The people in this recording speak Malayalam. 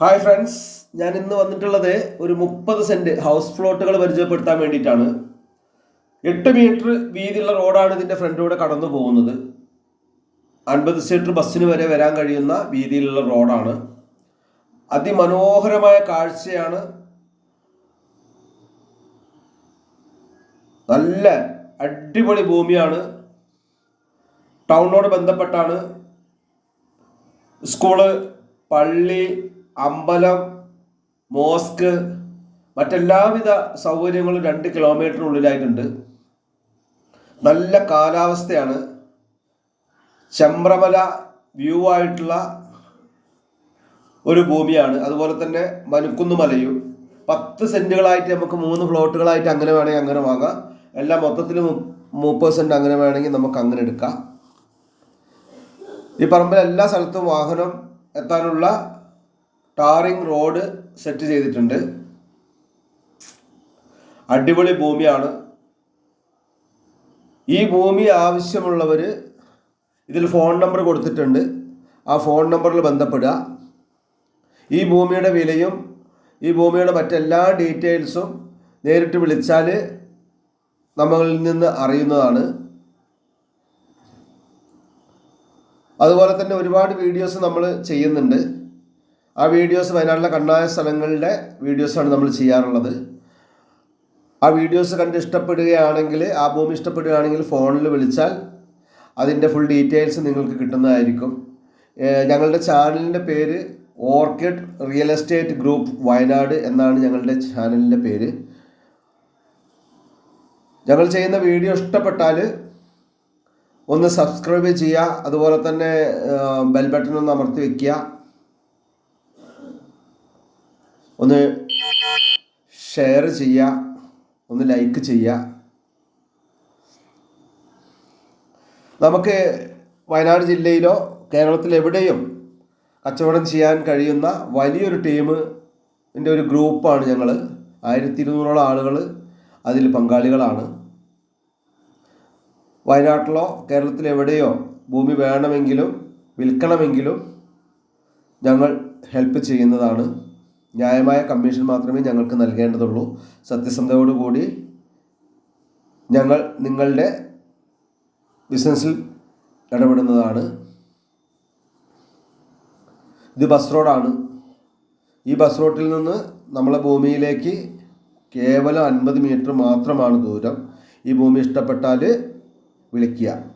ഹായ് ഫ്രണ്ട്സ് ഞാൻ ഇന്ന് വന്നിട്ടുള്ളത് ഒരു മുപ്പത് സെന്റ് ഹൗസ് പ്ലോട്ടുകൾ പരിചയപ്പെടുത്താൻ വേണ്ടിയിട്ടാണ്. എട്ട് മീറ്റർ വീതിയുള്ള റോഡാണ് ഇതിന്റെ ഫ്രണ്ടിലൂടെ കടന്നു പോകുന്നത്. അൻപത് സീറ്റർ ബസ്സിന് വരെ വരാൻ കഴിയുന്ന വീതിയിലുള്ള റോഡാണ്. അതിമനോഹരമായ കാഴ്ചയാണ്. നല്ല അടിപൊളി ഭൂമിയാണ്. ടൗണിനോട് ബന്ധപ്പെട്ടാണ്. സ്കൂൾ പള്ളി അമ്പലം മോസ്ക് മറ്റെല്ലാവിധ സൗകര്യങ്ങളും രണ്ട് കിലോമീറ്ററിനുള്ളിലായിട്ടുണ്ട്. നല്ല കാലാവസ്ഥയാണ്. ചമ്രമല വ്യൂ ആയിട്ടുള്ള ഒരു ഭൂമിയാണ്. അതുപോലെ തന്നെ മനുക്കുന്ന് മലയും പത്ത് സെന്റുകളായിട്ട് നമുക്ക് മൂന്ന് ഫ്ലോട്ടുകളായിട്ട് അങ്ങനെ വേണമെങ്കിൽ അങ്ങനെ വാങ്ങാം. എല്ലാം മൊത്തത്തിൽ മുപ്പത് സെന്റ് അങ്ങനെ വേണമെങ്കിൽ നമുക്ക് അങ്ങനെ എടുക്കാം. ഈ പറമ്പിൽ എല്ലാ സ്ഥലത്തും വാഹനം എത്താനുള്ള ടാറിംഗ് റോഡ് സെറ്റ് ചെയ്തിട്ടുണ്ട്. അടിപൊളി ഭൂമിയാണ്. ഈ ഭൂമി ആവശ്യമുള്ളവർ ഇതിൽ ഫോൺ നമ്പർ കൊടുത്തിട്ടുണ്ട്. ആ ഫോൺ നമ്പറിൽ ബന്ധപ്പെടുക. ഈ ഭൂമിയുടെ വിലയും ഈ ഭൂമിയുടെ മറ്റെല്ലാ ഡീറ്റെയിൽസും നേരിട്ട് വിളിച്ചാൽ നമ്മളിൽ നിന്ന് അറിയുന്നതാണ്. അതുപോലെ തന്നെ ഒരുപാട് വീഡിയോസ് നമ്മൾ ചെയ്യുന്നുണ്ട്. ആ വീഡിയോസ് വയനാട്ടിലെ കണ്ണായ സ്ഥലങ്ങളുടെ വീഡിയോസാണ് നമ്മൾ ചെയ്യാറുള്ളത്. ആ വീഡിയോസ് കണ്ട് ഇഷ്ടപ്പെടുകയാണെങ്കിൽ ആ ഭൂമി ഇഷ്ടപ്പെടുകയാണെങ്കിൽ ഫോണിൽ വിളിച്ചാൽ അതിന്റെ ഫുൾ ഡീറ്റെയിൽസ് നിങ്ങൾക്ക് കിട്ടുന്നതായിരിക്കും. ഞങ്ങളുടെ ചാനലിന്റെ പേര് orchid real estate group Wayanad എന്നാണ് ഞങ്ങളുടെ ചാനലിന്റെ പേര്. ഞങ്ങൾ ചെയ്യുന്ന വീഡിയോ ഇഷ്ടപ്പെട്ടാൽ ഒന്ന് സബ്സ്ക്രൈബ് ചെയ്യുക അതുപോലെ തന്നെ ബെൽ ബട്ടൺ ഒന്ന് അമർത്തി വെക്കുക. ഒന്ന് ഷെയർ ചെയ്യുക ഒന്ന് ലൈക്ക് ചെയ്യുക. നമുക്ക് വയനാട് ജില്ലയിലോ കേരളത്തിൽ എവിടെയും കച്ചവടം ചെയ്യാൻ കഴിയുന്ന വലിയൊരു ടീമിന്റെ ഒരു ഗ്രൂപ്പാണ് ഞങ്ങൾ. ആയിരത്തി ഇരുന്നൂറോളം ആളുകൾ അതിൽ പങ്കാളികളാണ്. വയനാട്ടിലോ കേരളത്തിൽ എവിടെയോ ഭൂമി വേണമെങ്കിലും വിൽക്കണമെങ്കിലും ഞങ്ങൾ ഹെൽപ്പ് ചെയ്യുന്നതാണ്. ന്യായമായ കമ്മീഷൻ മാത്രമേ ഞങ്ങൾക്ക് നൽകേണ്ടതുള്ളൂ. സത്യസന്ധതയോടുകൂടി ഞങ്ങൾ നിങ്ങളുടെ ബിസിനസ്സിൽ ഇടപെടുന്നതാണ്. ഇത് ബസ് റോഡാണ്. ഈ ബസ് റോഡിൽ നിന്ന് നമ്മളെ ഭൂമിയിലേക്ക് കേവലം അൻപത് മീറ്റർ മാത്രമാണ് ദൂരം. ഈ ഭൂമി ഇഷ്ടപ്പെട്ടാൽ വിളിക്കുക.